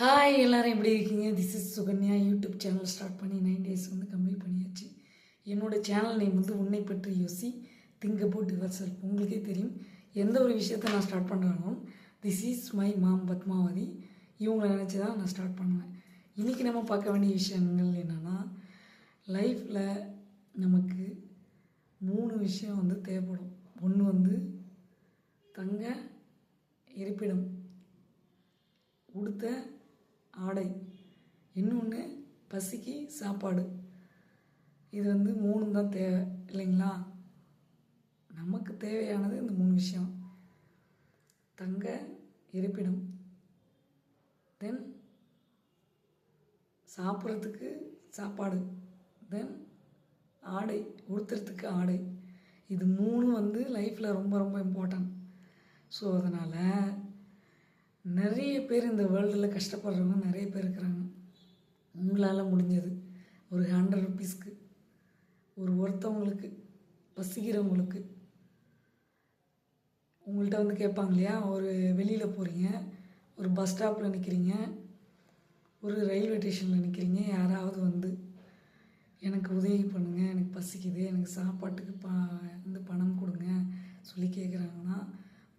Hi எல்லோரும் எப்படி இருக்கீங்க? This is Sukanya YouTube channel start பண்ணி நைன் டேஸ் வந்து கம்ப்ளீட் பண்ணியாச்சு. என்னோடய சேனல் நேம் வந்து உன்னை பற்றி யோசி திங்க் அபவுட் யுவர் செல்ஃப் உங்களுக்கே தெரியும். எந்த ஒரு விஷயத்த நான் start பண்ணுறாலும் this is my mom Padmavathi. இவங்களை நினச்சி தான் நான் ஸ்டார்ட் பண்ணுவேன். இன்றைக்கி நம்ம பார்க்க வேண்டிய விஷயங்கள் என்னென்னா லைஃப்பில் நமக்கு மூணு விஷயம் வந்து தேவைப்படும். ஒன்று வந்து தங்க இருப்பிடம் உடுத்த ஆடை. இன்னொன்று பசிக்கு சாப்பாடு. இது வந்து மூணு தான் தேவை இல்லைங்களா? நமக்கு தேவையானது இந்த மூணு விஷயம். தங்க இருப்பிடம். தென் சாப்பிட்றதுக்கு சாப்பாடு. தென் ஆடை உடுத்துறதுக்கு ஆடை. இது மூணும் வந்து லைஃப்பில் ரொம்ப ரொம்ப இம்பார்ட்டன்ட் ஸோ அதனால் நிறைய பேர் இந்த வேர்ல்டில் கஷ்டப்படுறவங்க நிறைய பேர் இருக்கிறாங்க. உங்களால் முடிஞ்சது. ஒரு ஹண்ட்ரட் ருபீஸ்க்கு ஒரு ஒருத்தவங்களுக்கு பசிக்கிறவங்களுக்கு. உங்கள்கிட்ட வந்து கேட்பாங்க இல்லையா? ஒரு வெளியில் போகிறீங்க ஒரு பஸ் ஸ்டாப்பில் நிற்கிறீங்க ஒரு ரயில்வே ஸ்டேஷனில் நிற்கிறீங்க யாராவது வந்து எனக்கு உதவி பண்ணுங்கள் எனக்கு பசிக்குது எனக்கு சாப்பாட்டுக்கு ப வந்து பணம் கொடுங்க சொல்லி கேட்குறாங்கன்னா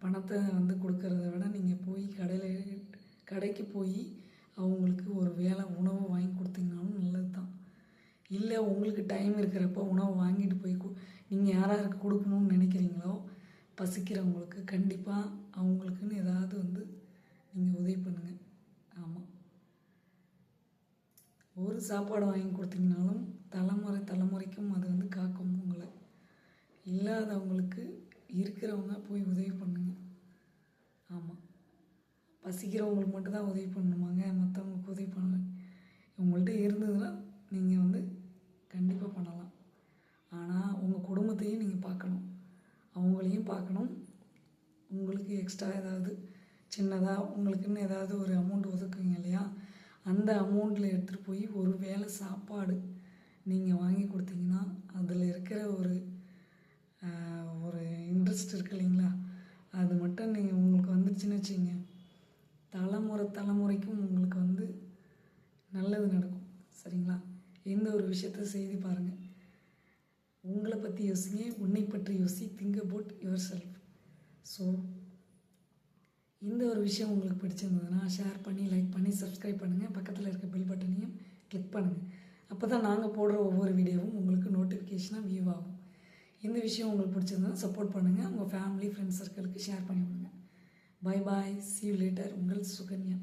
பணத்தை வந்து கொடுக்கறத விட நீங்கள் போய் கடையில் கடைக்கு போய் அவங்களுக்கு ஒரு வேலை உணவு வாங்கி கொடுத்தீங்கனாலும் நல்லது தான் இல்லை உங்களுக்கு டைம் இருக்கிறப்ப உணவு வாங்கிட்டு போய் நீங்கள் யாராருக்கு கொடுக்கணும்னு நினைக்கிறீங்களோ பசிக்கிறவங்களுக்கு கண்டிப்பாக அவங்களுக்குன்னு ஏதாவது வந்து நீங்கள் உதவி பண்ணுங்கள் ஆமாம் ஒரு சாப்பாடு வாங்கி கொடுத்தீங்கனாலும் தலைமுறை தலைமுறைக்கும் அது வந்து காக்கும் உங்களை. இல்லாதவங்களுக்கு இருக்கிறவங்க போய் உதவி பண்ணுங்க. ஆமாம் பசிக்கிறவங்களுக்கு மட்டும்தான் உதவி பண்ணணுமாங்க மற்றவங்களுக்கு உதவி பண்ணல உங்கள்கிட்ட இருந்ததுன்னா நீங்கள் வந்து கண்டிப்பாக பண்ணலாம். ஆனால் உங்கள் குடும்பத்தையும் நீங்கள் பார்க்கணும். அவங்களையும் பார்க்கணும். உங்களுக்கு எக்ஸ்ட்ரா ஏதாவது சின்னதாக உங்களுக்குன்னு ஏதாவது ஒரு அமௌண்ட் ஒதுக்குவீங்க இல்லையா? அந்த அமௌண்ட்டில் எடுத்துகிட்டு போய் ஒரு வேளை சாப்பாடு நீங்கள் வாங்கி கொடுத்தீங்கன்னா அதில் இருக்கிற ஒரு இன்ட்ரெஸ்ட் இருக்கு இல்லைங்களா? அது மட்டும் நீங்கள் உங்களுக்கு வந்துருச்சுன்னு வச்சுங்க தலைமுறை தலைமுறைக்கும் உங்களுக்கு வந்து நல்லது நடக்கும். சரிங்களா? எந்த ஒரு விஷயத்த செய்து பாருங்கள் உங்களை பற்றி யோசிங்க. உன்னை பற்றி யோசி. Think about yourself so இந்த ஒரு விஷயம் உங்களுக்கு பிடிச்சிருந்ததுன்னா ஷேர் பண்ணி லைக் பண்ணி சப்ஸ்கிரைப் பண்ணுங்கள் பக்கத்தில் இருக்க பெல் பட்டனையும் கிளிக் பண்ணுங்கள் அப்போ தான் நாங்கள் போடுற ஒவ்வொரு வீடியோவும் உங்களுக்கு நோட்டிஃபிகேஷனாக வியூ ஆகும். இந்த விஷயம் உங்களுக்கு பிடிச்சிருந்தா சப்போர்ட் பண்ணுங்கள் உங்கள் ஃபேமிலி ஃப்ரெண்ட்ஸ் சர்க்கிளுக்கு ஷேர் பண்ணி விடுங்க பை பாய் சீவ் லேட்டர் உங்கள் சுகன்யா.